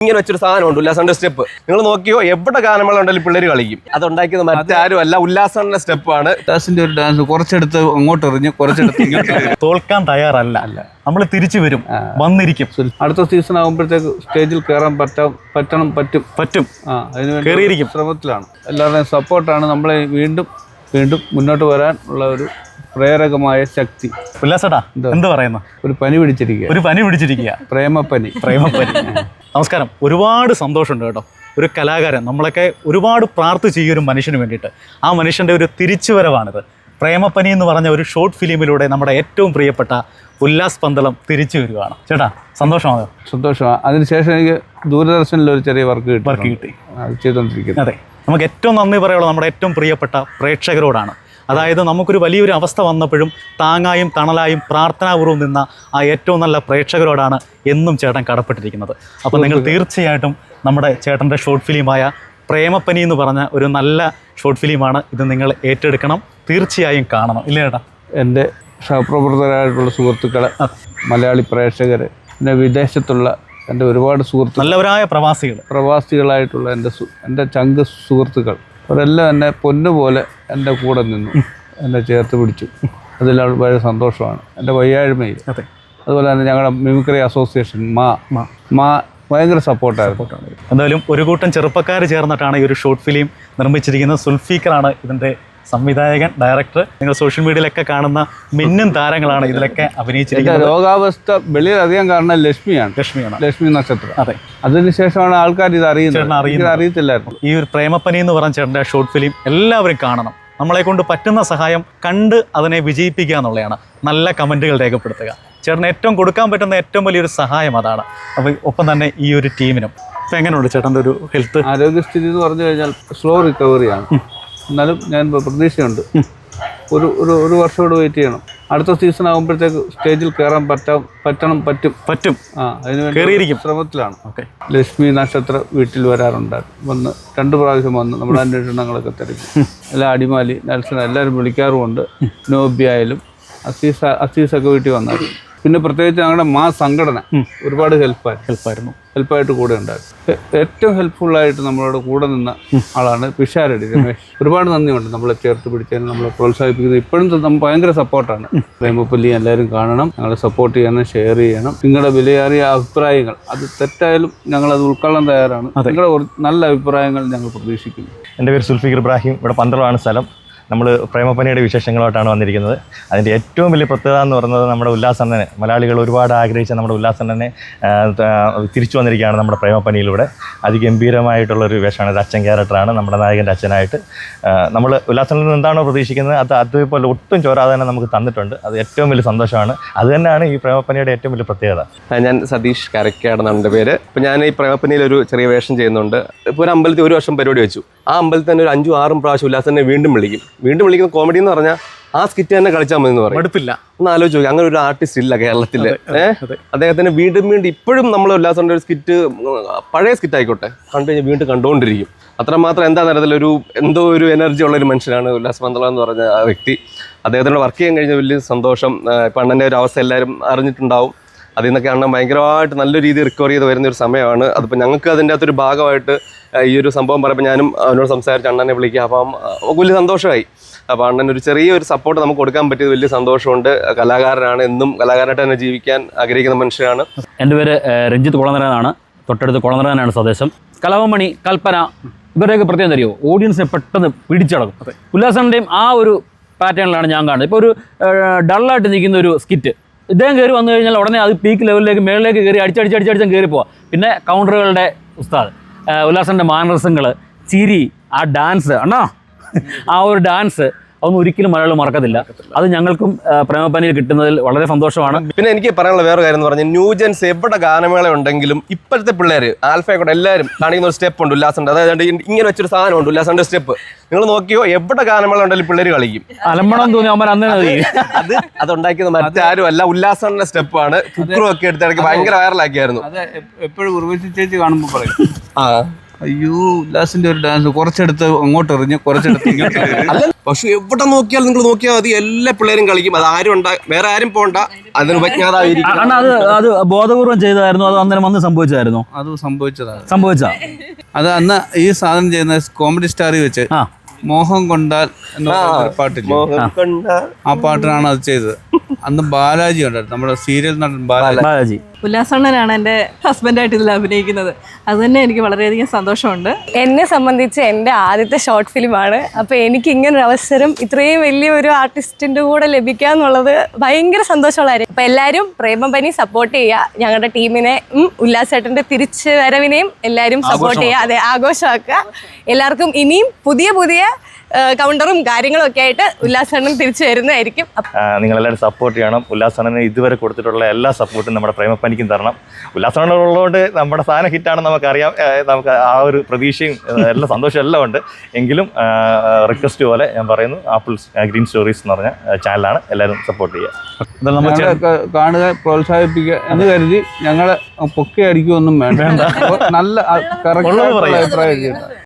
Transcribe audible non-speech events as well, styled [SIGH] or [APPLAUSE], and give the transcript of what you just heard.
ഇങ്ങനെ വെച്ചൊരു സാധനം സാധനമുണ്ട് ഉല്ലാസന്റെ സ്റ്റെപ്പ് നിങ്ങൾ നോക്കിയോ എവിടെ ഗാനമേള ഉണ്ടെങ്കിൽ പിള്ളേർ കളിക്കും. അത്. ഉണ്ടാക്കിയത് മറ്റാരും അല്ല ഉല്ലാസന്റെ സ്റ്റെപ്പാണ് ഉല്ലാസിന്റെ ഒരു ഡാൻസ് കുറച്ചെടുത്ത് അങ്ങോട്ട് എറിഞ്ഞ് കുറച്ചെടുത്ത് ഇങ്ങോട്ട് [LAUGHS] തോൽക്കാൻ തയ്യാറല്ല. അല്ല. നമ്മൾ തിരിച്ചു വരും വന്നിരിക്കും. അടുത്ത സീസൺ ആകുമ്പോഴത്തേക്ക് സ്റ്റേജിൽ കയറാൻ പറ്റാം പറ്റണം പറ്റും. പറ്റും. ആ അതിന് വേണ്ടി കേറിയിരിക്കും. ശ്രമത്തിലാണ്. എല്ലാവരുടെയും സപ്പോർട്ടാണ് നമ്മളെ വീണ്ടും വീണ്ടും മുന്നോട്ട് വരാൻ ഉള്ള ഒരു പ്രേരകമായ ശക്തി. ഉല്ലാസേട്ടാ എന്ത്? പറയുന്നു? ഒരു പനി പിടിച്ചിരിക്കുക. ഒരു പനി പിടിച്ചിരിക്കുക. പ്രേമപ്പനി. പ്രേമപ്പനി. നമസ്കാരം. ഒരുപാട് സന്തോഷമുണ്ട് കേട്ടോ. ഒരു കലാകാരൻ നമ്മളൊക്കെ ഒരുപാട് പ്രാർത്ഥിച്ച് ഈ ഒരു മനുഷ്യന് വേണ്ടിയിട്ട്. ആ മനുഷ്യന്റെ ഒരു തിരിച്ചുവരവാണിത്. പ്രേമപ്പനി എന്ന് പറഞ്ഞ ഒരു ഷോർട്ട് ഫിലിമിലൂടെ നമ്മുടെ ഏറ്റവും പ്രിയപ്പെട്ട ഉല്ലാസ് പന്തളം തിരിച്ചു വരികയാണ് ചേട്ടാ സന്തോഷമാണ്? സന്തോഷമാണ് അതിനുശേഷം എനിക്ക് ദൂരദർശനിൽ ഒരു ചെറിയ വർക്ക് കിട്ടി. വർക്ക് കിട്ടി. അത് ചെയ്തുകൊണ്ടിരിക്കുന്നത് അതെ. നമുക്ക് ഏറ്റവും നന്ദി പറയുള്ളൂ നമ്മുടെ ഏറ്റവും പ്രിയപ്പെട്ട പ്രേക്ഷകരോടാണ്. അതായത് നമുക്കൊരു വലിയൊരു അവസ്ഥ വന്നപ്പോഴും താങ്ങായും തണലായും പ്രാർത്ഥനാപൂർവം നിന്ന ആ ഏറ്റവും നല്ല പ്രേക്ഷകരോടാണ് എന്നും ചേട്ടൻ കടപ്പെട്ടിരിക്കുന്നത്. അപ്പോൾ നിങ്ങൾ തീർച്ചയായിട്ടും നമ്മുടെ ചേട്ടന്റെ ഷോർട്ട് ഫിലിമായ പ്രേമപ്പനി എന്ന് പറഞ്ഞ ഒരു നല്ല ഷോർട്ട് ഫിലിമാണ് ഇത് നിങ്ങൾ ഏറ്റെടുക്കണം തീർച്ചയായും കാണണം. ഇല്ലേ ചേട്ടാ എന്റെ സഹപ്രവർത്തകരായിട്ടുള്ള സുഹൃത്തുക്കൾ മലയാളി പ്രേക്ഷകർ പിന്നെ വിദേശത്തുള്ള എന്റെ ഒരുപാട് സുഹൃത്തുക്കൾ നല്ലവരായ പ്രവാസികൾ പ്രവാസികളായിട്ടുള്ള എന്റെ എന്റെ ചങ്ക് സുഹൃത്തുക്കൾ. അവരെല്ലാം എന്നെ പൊന്നുപോലെ എന്റെ കൂടെ നിന്നു. എന്നെ ചേർത്ത് പിടിച്ചു. അതിൽ വളരെ സന്തോഷമാണ്. എന്റെ വയ്യാഴ്മയിൽ അതെ. അതുപോലെ തന്നെ ഞങ്ങളുടെ മിമിക്രി അസോസിയേഷൻ മാ. മാ. മാ ഭയങ്കര സപ്പോർട്ടായിരുന്നു. എന്തായാലും ഒരു കൂട്ടം ചെറുപ്പക്കാർ ചേർന്നിട്ടാണ് ഈ ഒരു ഷോർട്ട് ഫിലിം നിർമ്മിച്ചിരിക്കുന്നത്. സുൽഫീക്കറാണ് ഇതിന്റെ സംവിധായകൻ ഡയറക്ടർ നിങ്ങൾ സോഷ്യൽ മീഡിയയിലൊക്കെ കാണുന്ന മിന്നും താരങ്ങളാണ് ഇതിലൊക്കെ അഭിനയിച്ചിരിക്കുന്നത്. രോഗാവസ്ഥ വെളിയിൽ അറിയാൻ കാരണം ലക്ഷ്മിയാണ്. ലക്ഷ്മിയാണ്. ലക്ഷ്മി നക്ഷത്രം. അതെ. അതിനുശേഷമാണ് ആൾക്കാർ ഇത് അറിയുന്നത്. അറിയത്തില്ലായിരുന്നു. ഈ ഒരു പ്രേമപ്പനി എന്ന് പറഞ്ഞ ചേട്ടന്റെ ഷോർട്ട് ഫിലിം എല്ലാവരും കാണണം. നമ്മളെ കൊണ്ട് പറ്റുന്ന സഹായം കണ്ട് അതിനെ വിജയിപ്പിക്കുക എന്നുള്ളതാണ്. നല്ല കമന്റുകൾ രേഖപ്പെടുത്തുക. ചേട്ടന് ഏറ്റവും കൊടുക്കാൻ പറ്റുന്ന ഏറ്റവും വലിയൊരു സഹായം അതാണ്. അപ്പോൾ ഒപ്പം തന്നെ ഈ ഒരു ടീമിനും. ഇപ്പം എങ്ങനെയുണ്ട് ചേട്ടന്റെ ഒരു ഹെൽത്ത് ആരോഗ്യസ്ഥിതി എന്ന് പറഞ്ഞു കഴിഞ്ഞാൽ സ്ലോ റിക്കവറിയാണ് എന്നാലും ഞാൻ പ്രതീക്ഷയുണ്ട്. ഒരു ഒരു ഒരു വർഷം കൂടെ വെയിറ്റ് ചെയ്യണം. അടുത്ത സീസൺ ആകുമ്പോഴത്തേക്ക് സ്റ്റേജിൽ കയറാൻ പറ്റാം പറ്റണം പറ്റും. പറ്റും. ആ അതിന്. ശ്രമത്തിലാണ്. ഓക്കെ. ലക്ഷ്മി നക്ഷത്ര വീട്ടിൽ വരാറുണ്ടായിരുന്നു വന്ന് രണ്ട് പ്രാവശ്യം വന്ന് നമ്മുടെ അന്വേഷണങ്ങളൊക്കെ തിരക്കും എല്ലാ അടിമാലി നെൽസൺ എല്ലാവരും വിളിക്കാറുമുണ്ട്. നോബി ആയാലും അസീസ് അസീസൊക്കെ വീട്ടിൽ വന്നായിരുന്നു പിന്നെ പ്രത്യേകിച്ച് ഞങ്ങളുടെ മാ സംഘടന ഒരുപാട് ഹെൽപ്പായി. ഹെൽപ്പായിരുന്നു. ഹെൽപ്പായിട്ട് കൂടെ ഉണ്ടായിരുന്നു ഏറ്റവും ഹെൽപ്ഫുള്ളായിട്ട് നമ്മളോട് കൂടെ നിന്ന ആളാണ് പിഷാരടി രമേശ്. ഒരുപാട് നന്ദിയുണ്ട് നമ്മളെ ചേർത്ത് പിടിച്ചതിന് നമ്മളെ പ്രോത്സാഹിപ്പിക്കുന്നത് ഇപ്പോഴും ഭയങ്കര സപ്പോർട്ടാണ്. പ്രേമപ്പള്ളി എല്ലാവരും കാണണം ഞങ്ങളെ സപ്പോർട്ട് ചെയ്യണം ഷെയർ ചെയ്യണം. നിങ്ങളുടെ വിലയേറിയ അഭിപ്രായങ്ങൾ അത് തെറ്റായാലും ഞങ്ങൾ അത് ഉൾക്കൊള്ളാൻ തയ്യാറാണ് നിങ്ങളുടെ നല്ല അഭിപ്രായങ്ങൾ ഞങ്ങൾ പ്രതീക്ഷിക്കുന്നു. എന്റെ പേര് സുൽഫിഖർ ഇബ്രാഹിം. ഇവിടെ പന്തളമാണ് സ്ഥലം. നമ്മൾ പ്രേമപ്പനിയുടെ വിശേഷങ്ങളായിട്ടാണ് വന്നിരിക്കുന്നത്. അതിന്റെ ഏറ്റവും വലിയ പ്രത്യേകത എന്ന് പറയുന്നത് നമ്മുടെ ഉല്ലാസണ്ണനെ. മലയാളികൾ ഒരുപാട് ആഗ്രഹിച്ച നമ്മുടെ ഉല്ലാസണ്ണനെ തിരിച്ചു വന്നിരിക്കുകയാണ് നമ്മുടെ പ്രേമപ്പനിയിലൂടെ. അതിഗംഭീരമായിട്ടുള്ളൊരു വേഷമാണ്. ഇത് അച്ഛൻ ക്യാരക്ടറാണ്. നമ്മുടെ നായകന്റെ അച്ഛനായിട്ട്. നമ്മൾ ഉല്ലാസനിൽ നിന്ന് എന്താണോ പ്രതീക്ഷിക്കുന്നത് അത് അതുപോലെ ഒട്ടും ചോരാതെ തന്നെ നമുക്ക് തന്നിട്ടുണ്ട്. അത് ഏറ്റവും വലിയ സന്തോഷമാണ്. അത് തന്നെയാണ് ഈ പ്രേമപ്പനിയുടെ ഏറ്റവും വലിയ പ്രത്യേകത. ഞാൻ സതീഷ് കരക്കാടെന്നാണ് എന്റെ പേര്. അപ്പോൾ ഞാൻ ഈ പ്രേമപ്പനിയിൽ ഒരു ചെറിയ വേഷം ചെയ്യുന്നുണ്ട്. ഇപ്പോൾ ഒരു അമ്പലത്തിൽ ഒരു വർഷം പരിപാടി വെച്ചു. ആ അമ്പലത്തിൽ തന്നെ ഒരു അഞ്ചും ആറും പ്രാവശ്യം ഉല്ലാസനെ വീണ്ടും വിളിക്കും. വീണ്ടും വിളിക്കുന്ന കോമഡി എന്ന് പറഞ്ഞാൽ ആ സ്കിറ്റ് തന്നെ കളിച്ചാൽ മതി എന്ന് പറയും. മടുപ്പില്ല. ഒന്ന് ആലോചിച്ച് നോക്കി അങ്ങനെ ഒരു ആർട്ടിസ്റ്റ് ഇല്ല കേരളത്തിൽ അദ്ദേഹത്തിന് വീണ്ടും വീണ്ടും ഇപ്പോഴും നമ്മൾ ഉല്ലാസന്റെ ഒരു സ്കിറ്റ് പഴയ സ്കിറ്റ് ആയിക്കോട്ടെ കണ്ടു കഴിഞ്ഞാൽ വീണ്ടും കണ്ടുകൊണ്ടിരിക്കും അത്രമാത്രം എന്താ തരത്തിൽ ഒരു എന്തോ ഒരു എനർജി ഉള്ള ഒരു മനുഷ്യനാണ് ഉല്ലാസ് മന്ദള എന്ന് പറഞ്ഞ ആ വ്യക്തി. അദ്ദേഹത്തിനോട് വർക്ക് ചെയ്യാൻ കഴിഞ്ഞ വലിയ സന്തോഷം. ഇപ്പം അണ്ണന്റെ ഒരു അവസ്ഥ എല്ലാവരും അറിഞ്ഞിട്ടുണ്ടാവും. അതിൽ നിന്നൊക്കെ അണ്ണൻ ഭയങ്കരമായിട്ട് നല്ല രീതിയിൽ റിക്കവർ ചെയ്ത് വരുന്ന ഒരു സമയമാണ്. അതിപ്പോൾ ഞങ്ങൾക്ക് അതിന്റെ അകത്തൊരു ഭാഗമായിട്ട് ഈ ഒരു സംഭവം പറയുമ്പോൾ ഞാനും അവനോട് സംസാരിച്ച് അണ്ണനെ വിളിക്കുക. അപ്പം വലിയ സന്തോഷമായി. അപ്പോൾ അണ്ണൻ ഒരു ചെറിയൊരു സപ്പോർട്ട് നമുക്ക് കൊടുക്കാൻ പറ്റിയത് വലിയ സന്തോഷമുണ്ട്. കലാകാരനാണ് എന്നും കലാകാരനായിട്ട് തന്നെ ജീവിക്കാൻ ആഗ്രഹിക്കുന്ന മനുഷ്യരാണ്. എന്റെ പേര് രഞ്ജിത്ത് കുളനരനാണ് തൊട്ടടുത്ത് കുളനരനാണ് സ്വദേശം കലാഭമണി കൽപ്പന ഇവരുടെയൊക്കെ പ്രത്യേകം തരുമോ ഓഡിയൻസിനെ പെട്ടെന്ന് പിടിച്ചടക്കും ഉല്ലാസന്റെയും ആ ഒരു പാറ്റേണിലാണ് ഞാൻ കാണുന്നത്. ഇപ്പോൾ ഒരു ഡള്ളായിട്ട് നിൽക്കുന്ന ഒരു സ്കിറ്റ് ഇദ്ദേഹം കയറി വന്നു കഴിഞ്ഞാൽ ഉടനെ അത് പീക്ക് ലെവലിലേക്ക് മേളിലേക്ക് കയറി അടിച്ചടിച്ചടിച്ചടിച്ചും കയറി പോവാം പിന്നെ കൗണ്ടറുകളുടെ ഉസ്താദ് ഉല്ലാസന്റെ മാനസങ്ങൾ ചിരി ആ ഡാൻസ് അണ്ണാ ആ ഒരു ഡാൻസ് അതൊന്നും ഒരിക്കലും മലയാളം മറക്കത്തില്ല. അത് ഞങ്ങൾക്കും പ്രേമപ്പനിയിൽ കിട്ടുന്നതിൽ വളരെ സന്തോഷമാണ്. പിന്നെ എനിക്ക് പറയാനുള്ള വേറെ കാര്യം എന്ന് പറഞ്ഞാൽ ന്യൂജൻസ് എവിടെ ഗാനമേള ഉണ്ടെങ്കിലും ഇപ്പോഴത്തെ പിള്ളേർ ആൽഫയൊക്കെ എല്ലാവരും കാണിക്കുന്ന ഒരു സ്റ്റെപ്പ് ഉണ്ട് ഉല്ലാസണ്ട് അതായത് ഇങ്ങനെ വെച്ചൊരു സാധനം ഉണ്ട് ഉല്ലാസന്റെ സ്റ്റെപ്പ്. നിങ്ങൾ നോക്കിയോ എവിടെ ഗാനമേള ഉണ്ടെങ്കിലും പിള്ളേർ കളിക്കും. അലമ്പണം തോന്നി അമ്മ അന്നേ അത്. അതുണ്ടാക്കിയത് മറ്റാരും അല്ല ഉല്ലാസന്റെ സ്റ്റെപ്പാണ്. കുക്കറും ഒക്കെ എടുത്തിടയ്ക്ക് ഭയങ്കര വൈറലാക്കിയായിരുന്നു അതെ എപ്പോഴും ഉർവശി ചേച്ചി കാണുമ്പോൾ പറയും. ആ. അയ്യോ ഉല്ലാസിന്റെ ഒരു ഡാൻസ് കുറച്ചെടുത്ത് അങ്ങോട്ട് എറിഞ്ഞ് കുറച്ചെടുത്ത് ഇങ്ങോട്ട് എറിഞ്ഞ്. [LAUGHS] അല്ല പക്ഷെ എവിടെ നോക്കിയാൽ നിങ്ങൾ നോക്കിയാൽ മതി. എല്ലാ പിള്ളേരും കളിക്കും. അത് ആരും ഉണ്ടാ വേറെ ആരും പോണ്ട. അതിന് ഉപജ്ഞാതായിരിക്കും അത് അത് ബോധപൂർവം ചെയ്തതായിരുന്നു. അത് അന്നേരം വന്ന് സംഭവിച്ചതായിരുന്നു അത് സംഭവിച്ചതാണ് സംഭവിച്ച? അത് അന്ന് ഈ സാധനം ചെയ്യുന്ന കോമഡി സ്റ്റാറിൽ വെച്ച് ആ. മോഹം കൊണ്ടാൽ എന്ന ഒരു പാട്ടില്ലേ? ആ പാട്ടിനാണ് അത് ചെയ്തത്. അന്ന് ബാലാജി ഉണ്ടായിരുന്നു നമ്മുടെ സീരിയൽ നടൻ ബാലാജി. ഉല്ലാസണ്ണനാണ് എന്റെ ഹസ്ബൻഡായിട്ട് ഇതിൽ അഭിനയിക്കുന്നത്. അത് തന്നെ എനിക്ക് വളരെയധികം സന്തോഷമുണ്ട്. എന്നെ സംബന്ധിച്ച് എന്റെ ആദ്യത്തെ ഷോർട്ട് ഫിലിമാണ് അപ്പോൾ എനിക്ക് ഇങ്ങനെ ഒരു അവസരം ഇത്രയും വലിയ ഒരു ആർട്ടിസ്റ്റിന്റെ കൂടെ ലഭിക്കുക എന്നുള്ളത് ഭയങ്കര സന്തോഷമുള്ള കാര്യം അപ്പോൾ എല്ലാവരും പ്രേമപനി സപ്പോർട്ട് ചെയ്യുക. ഞങ്ങളുടെ ടീമിനെ ഉല്ലാസേട്ടന്റെ തിരിച്ചു വരവിനെയും എല്ലാവരും സപ്പോർട്ട് ചെയ്യുക. അതെ ആഘോഷമാക്കുക. എല്ലാവർക്കും ഇനിയും പുതിയ പുതിയ കൗണ്ടറും കാര്യങ്ങളും ഒക്കെ ആയിട്ട് ഉല്ലാസണ്ണൻ തിരിച്ചു വരുന്നതായിരിക്കും. നിങ്ങളെല്ലാവരും സപ്പോർട്ട് ചെയ്യണം. ഉല്ലാസണ്ണന് ഇതുവരെ കൊടുത്തിട്ടുള്ള എല്ലാ സപ്പോർട്ടും നമ്മുടെ പ്രേമപ്പനിക്കും തരണം. ഉല്ലാസണ്ണൻ ഉള്ളതുകൊണ്ട് നമ്മുടെ സാധനം ഹിറ്റാണ് നമുക്കറിയാം. നമുക്ക് ആ ഒരു പ്രതീക്ഷയും എല്ലാം സന്തോഷവും എല്ലാം ഉണ്ട്. എങ്കിലും റിക്വസ്റ്റ് പോലെ ഞാൻ പറയുന്നു ആപ്പിൾ ഗ്രീൻ സ്റ്റോറീസ് എന്ന് പറഞ്ഞ ചാനലാണ് എല്ലാവരും സപ്പോർട്ട് ചെയ്യുക. കാണുക പ്രോത്സാഹിപ്പിക്കുക എന്ന് കരുതി ഞങ്ങളെ പൊക്കെ അടിക്കുമൊന്നും വേണ്ട. നല്ല കറക്റ്റ് അഭിപ്രായം